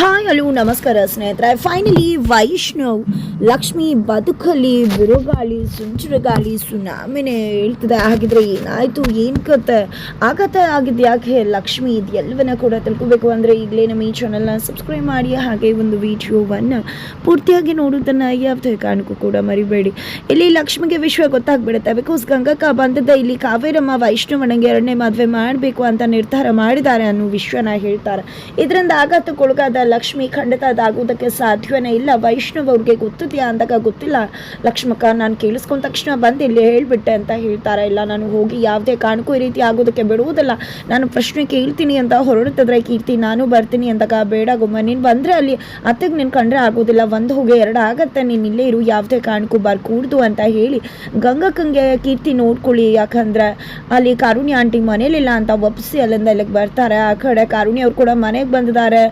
Hi hello ನಮಸ್ಕಾರ ಸ್ನೇಹಿತರೆ. Finally Vaishnav Lakshmi ಬದುಕಲ್ಲಿ ಬಿರುಗಾಳಿ ಸುಂಚುರಗಾಳಿ ಸುನಾಮಿನೇ ಹೇಳ್ತದೆ. ಹಾಗಿದ್ರೆ ಏನಾಯಿತು? ಏನು ಕತೆ? ಆಗತ್ತೆ ಆಗಿದ್ದು ಯಾಕೆ ಲಕ್ಷ್ಮಿ ಇದೆಲ್ಲವನ್ನ ಕೂಡ ತಿಳ್ಕೊಬೇಕು ಅಂದರೆ ಈಗಲೇ ನಮ್ಮ ಈ ಚಾನಲ್ನ ಸಬ್ಸ್ಕ್ರೈಬ್ ಮಾಡಿ, ಹಾಗೆ ಒಂದು ವಿಡಿಯೋವನ್ನು ಪೂರ್ತಿಯಾಗಿ ನೋಡೋದನ್ನು ಯಾವುದೇ ಕಾರಣಕ್ಕೂ ಕೂಡ ಮರಿಬೇಡಿ. ಇಲ್ಲಿ ಲಕ್ಷ್ಮಿಗೆ ವಿಷಯ ಗೊತ್ತಾಗ್ಬಿಡುತ್ತೆ. ಬಿಕಾಸ್ ಗಂಗಕ್ಕ ಬಂದದ್ದ ಇಲ್ಲಿ ಕಾವೇರಮ್ಮ ವೈಷ್ಣವನಿಗೆ ಎರಡನೇ ಮದುವೆ ಮಾಡಬೇಕು ಅಂತ ನಿರ್ಧಾರ ಮಾಡಿದ್ದಾರೆ ಅನ್ನೋ ವಿಷಯನ ಹೇಳ್ತಾರೆ. ಇದರಿಂದ ಆಘಾತಕ್ಕೊಳಗಾದ ಲಕ್ಷ್ಮಿ ಖಂಡಿತ ಅದಾಗುವುದಕ್ಕೆ ಸಾಧ್ಯವೇ ಇಲ್ಲ. ವೈಷ್ಣವ್ ಅವ್ರಿಗೆ ಗೊತ್ತಿದೆಯಾ ಅಂದಾಗ ಗೊತ್ತಿಲ್ಲ. ಲಕ್ಷ್ಮಕ್ಕ, ನಾನು ಕೇಳಿಸ್ಕೊಂಡ ತಕ್ಷಣ ಬಂದು ಇಲ್ಲಿ ಹೇಳ್ಬಿಟ್ಟೆ ಅಂತ ಹೇಳ್ತಾರೆ ಇಲ್ಲ. ನಾನು ಹೋಗಿ ಯಾವುದೇ ಕಾರಣಕ್ಕೂ ಈ ರೀತಿ ಆಗೋದಕ್ಕೆ ಬಿಡುವುದಿಲ್ಲ. ನಾನು ಪ್ರಶ್ನೆ ಕೇಳ್ತೀನಿ ಅಂತ ಹೊರಡ್ತಿದ್ರೆ ಕೀರ್ತಿ, ನಾನು ಬರ್ತೀನಿ ಅಂದಾಗ ಬೇಡ ಗುಮ್ಮ. ನೀನು ಬಂದರೆ ಅಲ್ಲಿ ಅತ್ತೆಗೆ ನೀನು ಕಂಡ್ರೆ ಆಗೋದಿಲ್ಲ ಒಂದು ಹೋಗಿ ಎರಡು ಆಗತ್ತೆ. ನೀನು ಇಲ್ಲೇ ಇರು, ಯಾವುದೇ ಕಾರಣಕ್ಕೂ ಬರ್ಕೂಡ್ದು ಅಂತ ಹೇಳಿ ಗಂಗಕ್ಕಂಗೆ ಕೀರ್ತಿ ನೋಡ್ಕೊಳ್ಳಿ. ಯಾಕಂದ್ರೆ ಅಲ್ಲಿ ಕಾರುಣ್ಯ ಆಂಟಿ ಮನೇಲಿಲ್ಲ ಅಂತ ಒಪ್ಪಿಸಿ ಅಲ್ಲಿಂದ ಇಲ್ಲಿಗೆ ಬರ್ತಾರೆ. ಆ ಕಡೆ ಕಾರುಣ್ಯ ಅವ್ರು ಕೂಡ ಮನೆಗೆ ಬಂದಿದ್ದಾರೆ.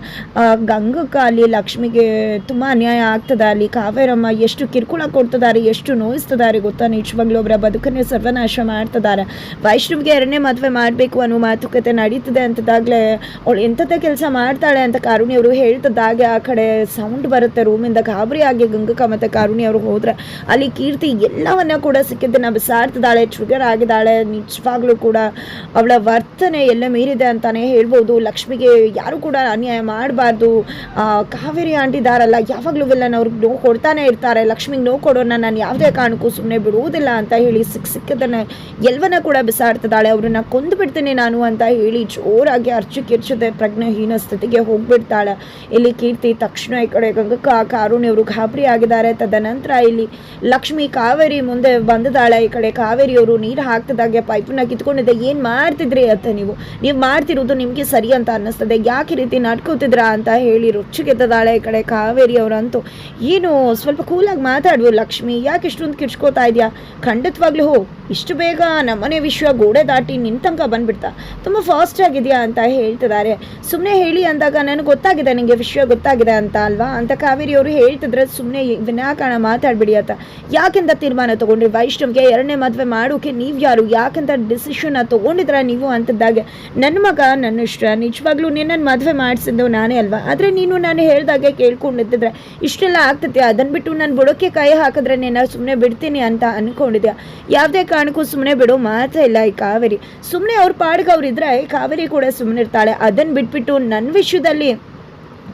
ಗಂಗಕ್ಕ ಅಲ್ಲಿ ಲಕ್ಷ್ಮಿಗೆ ತುಂಬ ಅನ್ಯಾಯ ಆಗ್ತದೆ ಅಲ್ಲಿ. ಕಾವೇರಮ್ಮ ಎಷ್ಟು ಕಿರುಕುಳ ಕೊಡ್ತಿದ್ದಾರೆ, ಎಷ್ಟು ನೋಯಿಸ್ತಿದ್ದಾರೆ ಗೊತ್ತಾ? ನಿಜವಾಗ್ಲೂ ಒಬ್ಬರ ಬದುಕನ್ನೇ ಸರ್ವನಾಶ ಮಾಡ್ತಿದ್ದಾರೆ. ವೈಷ್ಣವ್ಗೆ ಎರಡನೇ ಮದುವೆ ಮಾಡಬೇಕು ಅನ್ನೋ ಮಾತುಕತೆ ನಡೀತದೆ ಅಂತದಾಗಲೇ ಅವಳು ಎಂಥದ್ದೇ ಕೆಲಸ ಮಾಡ್ತಾಳೆ ಅಂತ ಕಾರುಣಿಯವರು ಅವರು ಹೇಳ್ತದಾಗೆ ಆ ಕಡೆ ಸೌಂಡ್ ಬರುತ್ತೆ ರೂಮಿಂದ ಗಾಬರಿ ಆಗಿ ಗಂಗಕ್ಕ ಮತ್ತು ಕಾರುಣಿ ಅವರು ಹೋದ್ರೆ. ಅಲ್ಲಿ ಕೀರ್ತಿ ಎಲ್ಲವನ್ನ ಕೂಡ ಸಿಕ್ಕಿದ್ದನ್ನ ಬಿಸಾಡ್ತಿದ್ದಾಳೆ ಟ್ರಿಗರ್ ಆಗಿದ್ದಾಳೆ. ನಿಜವಾಗ್ಲೂ ಕೂಡ ಅವಳ ವರ್ತನೆ ಎಲ್ಲ ಮೀರಿದೆ ಅಂತಾನೆ ಹೇಳ್ಬೋದು. ಲಕ್ಷ್ಮಿಗೆ ಯಾರು ಕೂಡ ಅನ್ಯಾಯ ಮಾಡಬಾರ್ದು. ಕಾವೇರಿ ಆಂಟಿ ಇದಾರಲ್ಲ ಯಾವಾಗಲೂ ವಿಲ್ಲನ್ ಅವ್ರಿಗೆ ನೋವು ಕೊಡ್ತಾನೆ ಇರ್ತಾರೆ. ಲಕ್ಷ್ಮಿಗೆ ನೋವು ಕೊಡೋಣ ನಾನು ಯಾವುದೇ ಕಾರಣಕ್ಕೂ ಸುಮ್ಮನೆ ಬಿಡುವುದಿಲ್ಲ ಅಂತ ಹೇಳಿ ಸಿಕ್ಕ ಸಿಕ್ಕದನ್ನು ಎಲ್ವನ ಕೂಡ ಬಿಸಾಡ್ತಿದ್ದಾಳೆ. ಅವ್ರನ್ನ ಕೊಂದು ಬಿಡ್ತೀನಿ ನಾನು ಅಂತ ಹೇಳಿ ಜೋರಾಗಿ ಅರ್ಚು ಕಿರ್ಚದೆ ಪ್ರಜ್ಞಾಹೀನ ಸ್ಥಿತಿಗೆ ಹೋಗ್ಬಿಡ್ತಾಳೆ. ಇಲ್ಲಿ ಕೀರ್ತಿ ತಕ್ಷಣ ಈ ಕಡೆ ಗಂಗಕ್ಕ ಕಾರುಣ್ಯವರು ಗಾಬರಿ ಆಗಿದ್ದಾರೆ. ತದನಂತರ ಇಲ್ಲಿ ಲಕ್ಷ್ಮಿ ಕಾವೇರಿ ಮುಂದೆ ಬಂದಿದ್ದಾಳೆ. ಈ ಕಡೆ ಕಾವೇರಿಯವರು ನೀರು ಹಾಕ್ತಿದ್ದಾಗೆ ಪೈಪನ್ನ ಕಿತ್ಕೊಂಡಿದ್ದೆ. ಏನು ಮಾಡ್ತಿದ್ರಿ ಅಂತ ನೀವು? ನೀವು ಮಾಡ್ತಿರೋದು ನಿಮಗೆ ಸರಿ ಅಂತ ಅನ್ನಿಸ್ತದೆ. ಯಾಕೆ ರೀತಿ ನಡ್ಕೋತಿದ್ರಾ ಅಂತ ಹೇಳಿ ರುಚಿಗೆದ್ದದಾಳೆ ಈ ಕಡೆ ಕಾವೇರಿ ಅವರಂತೂ. ಏನು, ಸ್ವಲ್ಪ ಕೂಲಾಗಿ ಮಾತಾಡುವ ಲಕ್ಷ್ಮಿ, ಯಾಕೆ ಇಷ್ಟೊಂದು ಕಿರ್ಚ್ಕೋತಾ ಇದೆಯಾ? ಖಂಡಿತವಾಗ್ಲೂ ಹೋ, ಇಷ್ಟು ಬೇಗ ನಮ್ಮನೆ ವಿಶ್ವ ಗೋಡೆ ದಾಟಿ ನಿನ್ ತನಕ ಬಂದ್ಬಿಡ್ತಾ. ತುಂಬ ಫಾಸ್ಟ್ ಆಗಿದೆಯಾ ಅಂತ ಹೇಳ್ತಿದ್ದಾರೆ. ಸುಮ್ಮನೆ ಹೇಳಿ ಅಂದಾಗ ನನಗೆ ಗೊತ್ತಾಗಿದೆ ನಿಮಗೆ ವಿಶ್ವ ಗೊತ್ತಾಗಿದೆ ಅಂತ ಅಲ್ವಾ? ಅಂತ ಕಾವೇರಿ ಅವರು ಹೇಳ್ತಿದ್ರೆ ಸುಮ್ಮನೆ ವಿನಾಕಾರಣ ಮಾತಾಡ್ಬಿಡಿ ಅಂತ. ಯಾಕೆಂತ ತೀರ್ಮಾನ ತೊಗೊಂಡ್ರಿ? ವೈಷ್ಣವ್ಗೆ ಎರಡನೇ ಮದುವೆ ಮಾಡೋಕೆ ನೀವು ಯಾರು? ಯಾಕೆಂತ ಡಿಸಿಷನ್ ತೊಗೊಂಡಿದ್ರ ನೀವು ಅಂತದ್ದಾಗೆ ನನ್ನ ಮಗ ನನ್ನ ಇಷ್ಟ, ನಿಜವಾಗ್ಲೂ ನಿನ್ನನ್ನು ಮದುವೆ ಮಾಡಿಸಿದ್ದು ನಾನೇ ಅಲ್ವಾ? ಆದರೆ ನೀನು ನಾನು ಹೇಳ್ದಾಗೆ ಕೇಳ್ಕೊಂಡಿದ್ದರೆ ಇಷ್ಟೆಲ್ಲ ಆಗ್ತದೆ ಅದನ್ನು ಬಿಟ್ಟು ನಾನು ಬುಡಕ್ಕೆ ಕೈ ಹಾಕಿದ್ರೆ ನಿನ್ನ ಸುಮ್ಮನೆ ಬಿಡ್ತೀನಿ ಅಂತ ಅಂದ್ಕೊಂಡಿದ್ಯಾ ಯಾವುದೇ ಕಾರಣಕ್ಕೂ ಸುಮ್ಮನೆ ಬಿಡೋ ಮಾತ್ರ ಇಲ್ಲ ಈ ಕಾವೇರಿ. ಸುಮ್ಮನೆ ಅವ್ರ ಪಾಡ್ಗೆ ಅವ್ರಿದ್ರೆ ಕಾವೇರಿ ಕೂಡ ಸುಮ್ಮನೆ ಇರ್ತಾಳೆ ಅದನ್ನು ಬಿಟ್ಬಿಟ್ಟು ನನ್ನ ವಿಷಯದಲ್ಲಿ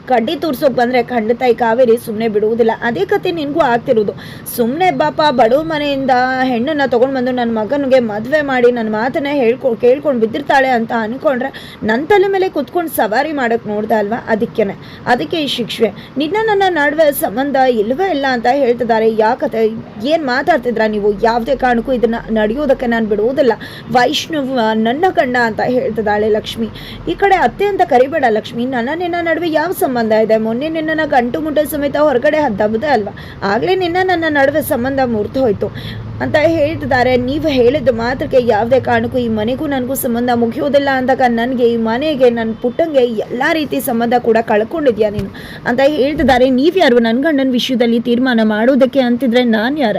ಕಡ್ಡಿ ತೋರ್ಸೋಕೆ ಬಂದರೆ ಖಂಡಿತ ಈ ಕಾವೇರಿ ಸುಮ್ಮನೆ ಬಿಡುವುದಿಲ್ಲ. ಅದೇ ಕತೆ ನಿನಗೂ ಆಗ್ತಿರೋದು. ಸುಮ್ಮನೆ ಬಾಪ ಬಡವ ಮನೆಯಿಂದ ಹೆಣ್ಣನ್ನು ತೊಗೊಂಡು ಬಂದು ನನ್ನ ಮಗನಿಗೆ ಮದುವೆ ಮಾಡಿ ನನ್ನ ಮಾತನ್ನ ಹೇಳ್ಕೊ, ಕೇಳ್ಕೊಂಡು ಬಿದ್ದಿರ್ತಾಳೆ ಅಂತ ಅಂದ್ಕೊಂಡ್ರೆ ನನ್ನ ತಲೆ ಮೇಲೆ ಕುತ್ಕೊಂಡು ಸವಾರಿ ಮಾಡೋಕ್ಕೆ ನೋಡ್ದೆ ಅಲ್ವಾ? ಅದಕ್ಕೇನೆ. ಅದಕ್ಕೆ ಈ ಶಿಕ್ಷೆ. ನಿನ್ನ ನನ್ನ ನಡುವೆ ಸಂಬಂಧ ಇಲ್ಲವೇ ಇಲ್ಲ ಅಂತ ಹೇಳ್ತಿದ್ದಾರೆ. ಯಾಕತೆ ಏನು ಮಾತಾಡ್ತಿದ್ರ ನೀವು? ಯಾವುದೇ ಕಾರಣಕ್ಕೂ ಇದನ್ನು ನಡೆಯೋದಕ್ಕೆ ನಾನು ಬಿಡುವುದಿಲ್ಲ. ವೈಷ್ಣವ ನನ್ನ ಗಂಡ ಅಂತ ಹೇಳ್ತಿದ್ದಾಳೆ ಲಕ್ಷ್ಮಿ. ಈ ಕಡೆ ಅತ್ತೆ ಅಂತ ಕರಿಬೇಡ ಲಕ್ಷ್ಮಿ. ನನ್ನ ನಿನ್ನ ನಡುವೆ ಯಾವ ಸಂಬಂಧ ಇದೆ. ಮೊನ್ನೆ ನಿನ್ನನ್ನು ಗಂಟು ಮುಟ್ಟ ಸಮೇತ ಹೊರಗಡೆ ಹದ್ದಬುದೇ ಅಲ್ವಾ? ಆಗಲೇ ನಿನ್ನ ನನ್ನ ನಡುವೆ ಸಂಬಂಧ ಮುರಿದು ಹೋಯ್ತು. ಅಂತ ಹೇಳ್ತಿದ್ದಾರೆ ನೀವು ಹೇಳಿದ ಮಾತ್ರಕ್ಕೆ ಯಾವುದೇ ಕಾರಣಕ್ಕೂ ಈ ಮನೆಗೂ ನನಗೂ ಸಂಬಂಧ ಮುಗಿಯೋದಿಲ್ಲ ಅಂದಾಗ ನನಗೆ ಈ ಮನೆಗೆ ನನ್ನ ಪುಟ್ಟಂಗೆ ಎಲ್ಲ ರೀತಿ ಸಂಬಂಧ ಕೂಡ ಕಳ್ಕೊಂಡಿದ್ಯಾ ನೀನು? ಅಂತ ಹೇಳ್ತಿದ್ದಾರೆ. ನೀವು ಯಾರು? ನನ್ನ ಗಂಡನ ವಿಷಯದಲ್ಲಿ ತೀರ್ಮಾನ ಮಾಡೋದಕ್ಕೆ ಅಂತಿದ್ರೆ ನಾನು ಯಾರ?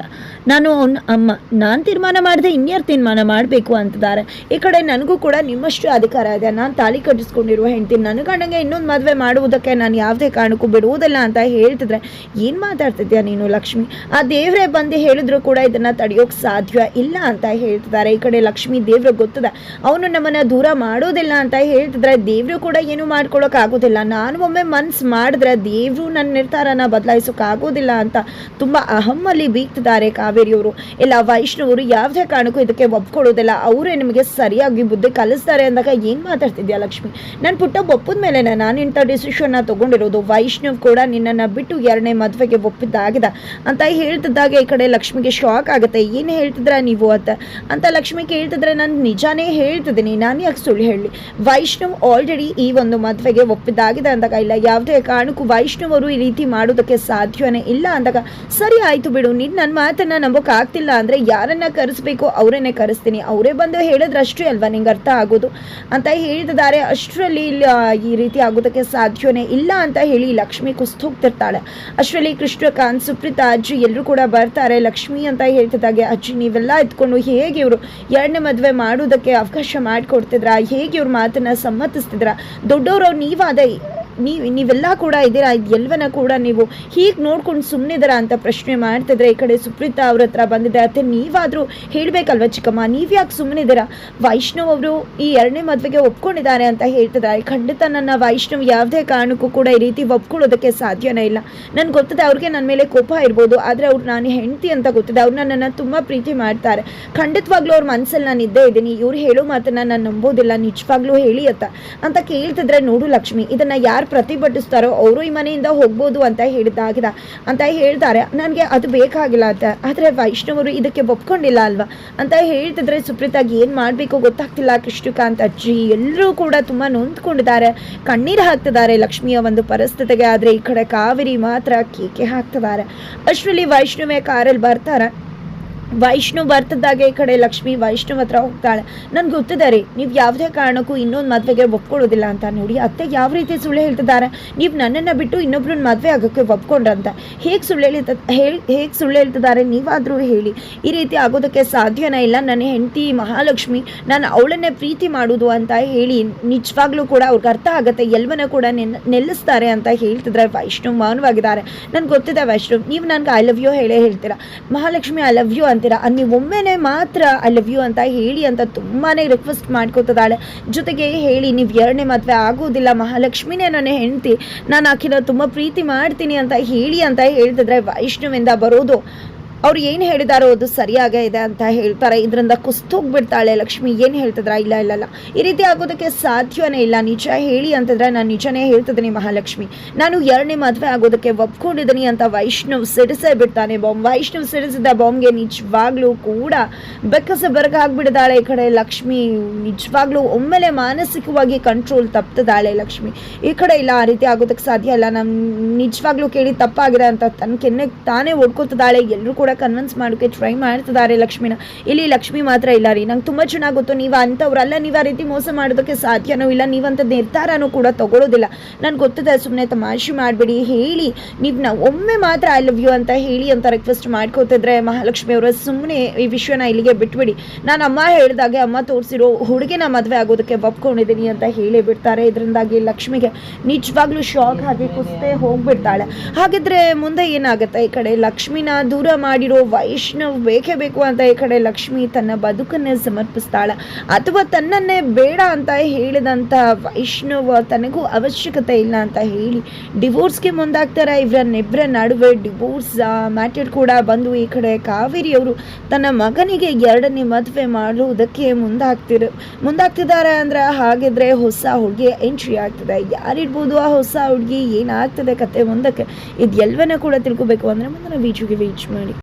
ನಾನು ಅವನ ಅಮ್ಮ. ನಾನು ತೀರ್ಮಾನ ಮಾಡಿದೆ ಇನ್ಯಾರು ತೀರ್ಮಾನ ಮಾಡಬೇಕು ಅಂತಿದ್ದಾರೆ. ಈ ಕಡೆ ನನಗೂ ಕೂಡ ನಿಮ್ಮಷ್ಟು ಅಧಿಕಾರ ಇದೆ. ನಾನು ತಾಳಿ ಕಟ್ಟಿಸ್ಕೊಂಡಿರುವ ಹೆಂಡ್ತಿ ನನ್ನ ಗಂಡಂಗೆ ಇನ್ನೊಂದು ಮದುವೆ ಮಾಡುವುದಕ್ಕೆ ನಾನು ಯಾವುದೇ ಕಾರಣಕ್ಕೂ ಬಿಡುವುದಿಲ್ಲ ಅಂತ ಹೇಳ್ತಿದ್ರೆ ಏನು ಮಾತಾಡ್ತಿದ್ಯಾ ನೀನು ಲಕ್ಷ್ಮಿ? ಆ ದೇವರೇ ಬಂದು ಹೇಳಿದ್ರು ಕೂಡ ಇದನ್ನು ತಡೆಯೋಕೆ ಸಾಧ್ಯ ಇಲ್ಲ ಅಂತ ಹೇಳ್ತಿದ್ದಾರೆ. ಈ ಕಡೆ ಲಕ್ಷ್ಮೀ ದೇವ್ರ ಗೊತ್ತದ? ಅವನು ನಮ್ಮನ್ನು ದೂರ ಮಾಡೋದಿಲ್ಲ ಅಂತ ಹೇಳ್ತಿದ್ರೆ ದೇವರು ಕೂಡ ಏನು ಮಾಡ್ಕೊಳಕ್ ಆಗೋದಿಲ್ಲ. ನಾನು ಒಮ್ಮೆ ಮನ್ಸು ಮಾಡಿದ್ರೆ ದೇವರು ನನ್ನ ನಿರ್ಧಾರನ ಬದಲಾಯಿಸೋಕೆ ಆಗೋದಿಲ್ಲ ಅಂತ ತುಂಬ ಅಹಮ್ಮಲ್ಲಿ ಬೀಗ್ತಿದ್ದಾರೆ ಕಾವೇರಿಯವರು. ಇಲ್ಲ, ವೈಷ್ಣವರು ಯಾವುದೇ ಕಾರಣಕ್ಕೂ ಇದಕ್ಕೆ ಒಪ್ಕೊಳ್ಳೋದಿಲ್ಲ. ಅವರೇ ನಿಮಗೆ ಸರಿಯಾಗಿ ಬುದ್ಧಿ ಕಲಿಸ್ತಾರೆ ಅಂದಾಗ ಏನು ಮಾತಾಡ್ತಿದ್ಯಾ ಲಕ್ಷ್ಮಿ? ನನ್ನ ಪುಟ್ಟ ಒಪ್ಪದ ಮೇಲೆ ನಾನು ಇಂಥ ಡಿಸಿಷನ್ನ ತಗೊಂಡಿರೋದು. ವೈಷ್ಣವ್ ಕೂಡ ನಿನ್ನನ್ನು ಬಿಟ್ಟು ಎರಡನೇ ಮದುವೆಗೆ ಒಪ್ಪಿದ್ದಾಗಿದೆ ಅಂತ ಹೇಳ್ತಿದ್ದಾಗ ಈ ಕಡೆ ಲಕ್ಷ್ಮಿಗೆ ಶಾಕ್ ಆಗುತ್ತೆ. ಏನು ಹೇಳ್ತಿದ್ರ ನೀವು ಅಂತ? ಅಂತ ಲಕ್ಷ್ಮಿ ಕೇಳ್ತಿದ್ರೆ ನಾನು ನಿಜಾನೇ ಹೇಳ್ತಿದ್ದೀನಿ. ನಾನು ಯಾಕೆ ಸುಳ್ಳು ಹೇಳಿ? ವೈಷ್ಣವ್ ಆಲ್ರೆಡಿ ಈ ಒಂದು ಮದುವೆಗೆ ಒಪ್ಪಿದ್ದಾಗಿದೆ ಅಂದಾಗ, ಇಲ್ಲ, ಯಾವುದೇ ಕಾರಣಕ್ಕೂ ವೈಷ್ಣವರು ಈ ರೀತಿ ಮಾಡೋದಕ್ಕೆ ಸಾಧ್ಯವೇ ಇಲ್ಲ ಅಂದಾಗ, ಸರಿ ಆಯಿತು ಬಿಡು. ನೀನು ನನ್ನ ಮಾತನ್ನು ನಂಬೋಕ್ಕಾಗ್ತಿಲ್ಲ ಅಂದರೆ ಯಾರನ್ನ ಕರೆಸ್ಬೇಕು ಅವರನ್ನೇ ಕರೆಸ್ತೀನಿ. ಅವರೇ ಬಂದು ಹೇಳಿದ್ರೆ ಅಷ್ಟೇ ಅಲ್ವಾ ನಿಂಗೆ ಅರ್ಥ ಆಗೋದು? ಅಂತ ಹೇಳ್ತಿದ್ದಾರೆ. ಅಷ್ಟರಲ್ಲಿ ಇಲ್ಲಿ ಈ ರೀತಿ ಆಗೋದಕ್ಕೆ ಸಾಧ್ಯವೇ ಇಲ್ಲ ಅಂತ ಹೇಳಿ ಲಕ್ಷ್ಮಿ ಕುಸ್ತು ಹೋಗ್ತಿರ್ತಾಳೆ. ಅಷ್ಟರಲ್ಲಿ ಕೃಷ್ಣಕಾಂತ್, ಸುಪ್ರೀತಾ ಅಜ್ಜಿ ಎಲ್ಲರೂ ಕೂಡ ಬರ್ತಾರೆ. ಲಕ್ಷ್ಮಿ ಅಂತ ಹೇಳ್ತಿದ್ದಾಗೆ ಅಜ್ಜಿ, ನೀವೆಲ್ಲ ಎತ್ಕೊಂಡು ಹೇಗೆ ಇವರು ಎರಡನೇ ಮದುವೆ ಮಾಡೋದಕ್ಕೆ ಅವಕಾಶ ಮಾಡಿಕೊಡ್ತಿದ್ರ? ಹೇಗೆ ಇವ್ರ ಮಾತನ್ನ ಸಮ್ಮತಿಸ್ತಿದ್ರ? ದೊಡ್ಡವರು ನೀವಾದ. ನೀವು ನೀವೆಲ್ಲ ಕೂಡ ಇದ್ದೀರಾ? ಇದು ಎಲ್ಲವನ್ನ ಕೂಡ ನೀವು ಹೀಗೆ ನೋಡ್ಕೊಂಡು ಸುಮ್ಮನಿದ್ದೀರಾ ಅಂತ ಪ್ರಶ್ನೆ ಮಾಡ್ತಿದ್ರೆ ಈ ಕಡೆ ಸುಪ್ರೀತಾ ಅವ್ರ ಹತ್ರ ಬಂದಿದೆ. ಅತ್ತೆ, ನೀವಾದರೂ ಹೇಳಬೇಕಲ್ವ ಚಿಕ್ಕಮ್ಮ? ನೀವ್ಯಾಕೆ ಸುಮ್ಮನಿದ್ದೀರಾ ವೈಷ್ಣವ್ ಅವರು ಈ ಎರಡನೇ ಮದುವೆಗೆ ಒಪ್ಕೊಂಡಿದ್ದಾರೆ ಅಂತ ಹೇಳ್ತಿದ್ದಾರೆ. ಖಂಡಿತ ನನ್ನ ವೈಷ್ಣವ್ ಯಾವುದೇ ಕಾರಣಕ್ಕೂ ಕೂಡ ಈ ರೀತಿ ಒಪ್ಕೊಳ್ಳೋದಕ್ಕೆ ಸಾಧ್ಯನೇ ಇಲ್ಲ. ನನ್ಗೆ ಗೊತ್ತಿದೆ ಅವ್ರಿಗೆ ನನ್ನ ಮೇಲೆ ಕೋಪ ಇರ್ಬೋದು, ಆದರೆ ಅವ್ರು ನಾನು ಹೆಂಡತಿ ಅಂತ ಗೊತ್ತಿದೆ. ಅವ್ರು ನನ್ನನ್ನು ತುಂಬ ಪ್ರೀತಿ ಮಾಡ್ತಾರೆ. ಖಂಡಿತವಾಗ್ಲೂ ಅವ್ರ ಮನಸ್ಸಲ್ಲಿ ನಾನು ಇದ್ದೇ ಇದ್ದೀನಿ. ಇವ್ರು ಹೇಳೋ ಮಾತನ್ನು ನಾನು ನಂಬೋದಿಲ್ಲ. ನಿಜವಾಗ್ಲೂ ಹೇಳಿ ಅತ್ತ. ಅಂತ ಕೇಳ್ತಿದ್ರೆ ನೋಡು ಲಕ್ಷ್ಮಿ, ಇದನ್ನ ಯಾರು ಪ್ರತಿಭಟಿಸ್ತಾರೋ ಅವರು ಈ ಮನೆಯಿಂದ ಹೋಗ್ಬೋದು ಅಂತ ಹೇಳಿದಾಗಿದೆ ಅಂತ ಹೇಳ್ತಾರೆ. ನನಗೆ ಅದು ಬೇಕಾಗಿಲ್ಲ ಅಂತ. ಆದರೆ ವೈಷ್ಣವರು ಇದಕ್ಕೆ ಒಪ್ಕೊಂಡಿಲ್ಲ ಅಲ್ವಾ? ಅಂತ ಹೇಳ್ತಿದ್ರೆ ಸುಪ್ರೀತಾಗಿ ಏನು ಮಾಡಬೇಕು ಗೊತ್ತಾಗ್ತಿಲ್ಲ. ಕೃಷ್ಣಕಾಂತ್ ಅಜ್ಜಿ ಎಲ್ಲರೂ ಕೂಡ ತುಂಬ ನೊಂದ್ಕೊಂಡಿದ್ದಾರೆ. ಕಣ್ಣೀರು ಹಾಕ್ತಿದ್ದಾರೆ ಲಕ್ಷ್ಮಿಯ ಒಂದು ಪರಿಸ್ಥಿತಿಗೆ. ಆದರೆ ಈ ಕಡೆ ಕಾವೇರಿ ಮಾತ್ರ ಕೇಕೆ ಹಾಕ್ತಿದ್ದಾರೆ. ಅಷ್ಟರಲ್ಲಿ ವೈಷ್ಣವೇ ಕಾರಲ್ಲಿ ಬರ್ತಾರೆ? ವೈಷ್ಣವ್ ಬರ್ತದಾಗೆ ಈ ಕಡೆ ಲಕ್ಷ್ಮಿ ವೈಷ್ಣವ್ ಹತ್ರ ಹೋಗ್ತಾಳೆ. ನನ್ಗೆ ಗೊತ್ತಿದೆ ರೀ, ನೀವು ಯಾವುದೇ ಕಾರಣಕ್ಕೂ ಇನ್ನೊಂದು ಮದುವೆಗೆ ಒಪ್ಕೊಳ್ಳೋದಿಲ್ಲ ಅಂತ ನೋಡಿ. ಅತ್ತೆ ಯಾವ ರೀತಿ ಸುಳ್ಳು ಹೇಳ್ತಿದ್ದಾರೆ? ನೀವು ನನ್ನನ್ನು ಬಿಟ್ಟು ಇನ್ನೊಬ್ರನ್ನ ಮದುವೆ ಆಗೋಕ್ಕೆ ಒಪ್ಕೊಂಡ್ರಂತ. ಹೇಗೆ ಸುಳ್ಳು ಹೇಳಿ ಹೇಳಿ, ಹೇಗೆ ಸುಳ್ಳು ಹೇಳ್ತಿದ್ದಾರೆ ನೀವಾದರೂ ಹೇಳಿ. ಈ ರೀತಿ ಆಗೋದಕ್ಕೆ ಸಾಧ್ಯನೇ ಇಲ್ಲ. ನನ್ನ ಹೆಂಡತಿ ಮಹಾಲಕ್ಷ್ಮಿ, ನಾನು ಅವಳನ್ನೇ ಪ್ರೀತಿ ಮಾಡೋದು ಅಂತ ಹೇಳಿ ನಿಜವಾಗ್ಲೂ ಕೂಡ ಅವ್ರಿಗೆ ಅರ್ಥ ಆಗುತ್ತೆ. ಎಲ್ಲವನ್ನ ಕೂಡ ನೆನ್, ನೆಲ್ಲಿಸ್ತಾರೆ ಅಂತ ಹೇಳ್ತಿದ್ರೆ ವೈಷ್ಣು ಮೌನವಾಗಿದ್ದಾರೆ. ನನ್ಗೆ ಗೊತ್ತಿದೆ ವೈಷ್ಣು, ನೀವು ನನಗೆ ಐ ಲವ್ ಯು ಹೇಳೇ ಹೇಳ್ತೀರಾ. ಮಹಾಲಕ್ಷ್ಮಿ ಐ ಲವ್ ಯು ಅಂತೀರಾ ಅದು ನೀವು ಒಮ್ಮೆನೇ ಮಾತ್ರ ಐ ಲವ್ ಯು ಅಂತ ಹೇಳಿ ಅಂತ ತುಂಬಾ ರಿಕ್ವೆಸ್ಟ್ ಮಾಡ್ಕೋತಿದ್ದಾಳೆ. ಜೊತೆಗೆ ಹೇಳಿ, ನೀವು ಎರಡನೇ ಮದುವೆ ಆಗೋದಿಲ್ಲ, ಮಹಾಲಕ್ಷ್ಮಿನೇ ನನ್ನ ಹೆಂಡತಿ. ನಾನು ಆಕಿನ ತುಂಬ ಪ್ರೀತಿ ಮಾಡ್ತೀನಿ ಅಂತ ಹೇಳಿ ಅಂತ ಹೇಳ್ತಿದ್ರೆ ವೈಷ್ಣುವಿಂದ ಬರೋದು ಅವ್ರು ಏನು ಹೇಳಿದಾರೋ ಅದು ಸರಿಯಾಗೇ ಇದೆ ಅಂತ ಹೇಳ್ತಾರೆ. ಇದರಿಂದ ಕುಸ್ತೋಗ್ಬಿಡ್ತಾಳೆ ಲಕ್ಷ್ಮಿ. ಏನು ಹೇಳ್ತಿದ್ರ? ಇಲ್ಲ ಇಲ್ಲ ಇಲ್ಲ. ಈ ರೀತಿ ಆಗೋದಕ್ಕೆ ಸಾಧ್ಯವೇ ಇಲ್ಲ. ನಿಜ ಹೇಳಿ ಅಂತಂದ್ರೆ ನಾನು ನಿಜನೇ ಹೇಳ್ತಿದ್ದೀನಿ ಮಹಾಲಕ್ಷ್ಮಿ. ನಾನು ಎರಡನೇ ಮದುವೆ ಆಗೋದಕ್ಕೆ ಒಪ್ಕೊಂಡಿದ್ದೀನಿ ಅಂತ ವೈಷ್ಣವ್ ಸಿಡಿಸೇ ಬಿಡ್ತಾನೆ. ಬಾಂಬ್ ವೈಷ್ಣವ್ ಸಿಡಿಸಿದ ಬಾಂಬ್ಗೆ ನಿಜವಾಗ್ಲೂ ಕೂಡ ಬೆಕ್ಕಸ ಬೆರಗಾಗ್ಬಿಡ್ತಾಳೆ ಈ ಕಡೆ ಲಕ್ಷ್ಮಿ. ನಿಜವಾಗ್ಲೂ ಒಮ್ಮೆಲೆ ಮಾನಸಿಕವಾಗಿ ಕಂಟ್ರೋಲ್ ತಪ್ತಿದ್ದಾಳೆ ಲಕ್ಷ್ಮಿ. ಈ ಕಡೆ ಇಲ್ಲ, ಆ ರೀತಿ ಆಗೋದಕ್ಕೆ ಸಾಧ್ಯ ಇಲ್ಲ. ನಾನು ನಿಜವಾಗ್ಲೂ ಕೇಳಿ ತಪ್ಪಾಗಿದೆ ಅಂತ ತನ್ನ ಕೆನ್ನೆ ತಾನೇ ಹೊಡ್ಕೊತಿದ್ದಾಳೆ. ಎಲ್ಲರೂ ಕೂಡ ಕನ್ವಿನ್ಸ್ ಮಾಡೋಕ್ಕೆ ಟ್ರೈ ಮಾಡ್ತಿದ್ದಾರೆ ಲಕ್ಷ್ಮಿನ. ಇಲ್ಲಿ ಲಕ್ಷ್ಮಿ ಮಾತ್ರ ಇಲ್ಲ ರೀ. ನಂಗೆ ತುಂಬ ಚೆನ್ನಾಗಿ ಗೊತ್ತು, ನೀವು ಅಂಥವ್ರಲ್ಲ, ನೀವು ಆ ರೀತಿ ಮೋಸ ಮಾಡೋದಕ್ಕೆ ಸಾಧ್ಯನೂ ಇಲ್ಲ ನೀವಂಥ ನಿರ್ಧಾರನೂ ಕೂಡ ತಗೊಳ್ಳೋದಿಲ್ಲ ನನ್ಗೆ ಗೊತ್ತಿದೆ ಸುಮ್ಮನೆ ತಮಾಷೆ ಮಾಡಬೇಡಿ, ಹೇಳಿ. ನೀವು ನಾವು ಒಮ್ಮೆ ಮಾತ್ರ ಐ ಲವ್ ಯು ಅಂತ ಹೇಳಿ ಅಂತ ರಿಕ್ವೆಸ್ಟ್ ಮಾಡ್ಕೋತಿದ್ರೆ ಮಹಾಲಕ್ಷ್ಮಿ ಅವರು ಸುಮ್ಮನೆ ಈ ವಿಷಯನ ಇಲ್ಲಿಗೆ ಬಿಟ್ಬಿಡಿ. ನಾನು ಅಮ್ಮ ಹೇಳಿದಾಗೆ ಅಮ್ಮ ತೋರಿಸಿರೋ ಹುಡುಗಿನ ಮದುವೆ ಆಗೋದಕ್ಕೆ ಒಪ್ಕೊಂಡಿದ್ದೀನಿ ಅಂತ ಹೇಳಿ ಬಿಡ್ತಾರೆ. ಇದರಿಂದಾಗಿ ಲಕ್ಷ್ಮಿಗೆ ನಿಜವಾಗ್ಲೂ ಶಾಕ್ ಆಗಿ ಕುಸ್ತೆ ಹೋಗ್ಬಿಡ್ತಾಳೆ. ಹಾಗಿದ್ರೆ ಮುಂದೆ ಏನಾಗುತ್ತೆ ಈ ಕಡೆ? ಲಕ್ಷ್ಮಿನ ದೂರ ಮಾಡಿರೋ ವೈಷ್ಣವ್ ಬೇಕೇ ಬೇಕು ಅಂತ ಈ ಕಡೆ ಲಕ್ಷ್ಮಿ ತನ್ನ ಬದುಕನ್ನೇ ಸಮರ್ಪಿಸ್ತಾಳೆ. ಅಥವಾ ತನ್ನನ್ನೇ ಬೇಡ ಅಂತ ಹೇಳಿದಂತ ವೈಷ್ಣವ್ ತನಗೂ ಅವಶ್ಯಕತೆ ಇಲ್ಲ ಅಂತ ಹೇಳಿ ಡಿವೋರ್ಸ್ಗೆ ಮುಂದಾಗ್ತಾರೆ. ನೆಬ್ರ ನಡುವೆ ಡಿವೋರ್ಸ್ ಮ್ಯಾಟರ್ ಕೂಡ ಬಂದು ಈ ಕಡೆ ಕಾವೇರಿ ಅವರು ತನ್ನ ಮಗನಿಗೆ ಎರಡನೇ ಮದುವೆ ಮಾಡುವುದಕ್ಕೆ ಮುಂದಾಗ್ತಿರ, ಮುಂದಾಗ್ತಿದ್ದಾರೆ ಅಂದ್ರೆ ಹಾಗಿದ್ರೆ ಹೊಸ ಹುಡುಗಿ ಎಂಟ್ರಿ ಆಗ್ತದೆ. ಯಾರಿರ್ಬೋದು ಆ ಹೊಸ ಹುಡುಗಿ ಏನಾಗ್ತದೆ ಕತೆ ಮುಂದಕ್ಕೆ? ಇದೆಲ್ಲವನ್ನ ಕೂಡ ತಿಳ್ಕೊಬೇಕು ಅಂದ್ರೆ ಮುಂದಿನ ವೀಚುಗೆ ವೀಚ್ ಮಾಡಿ.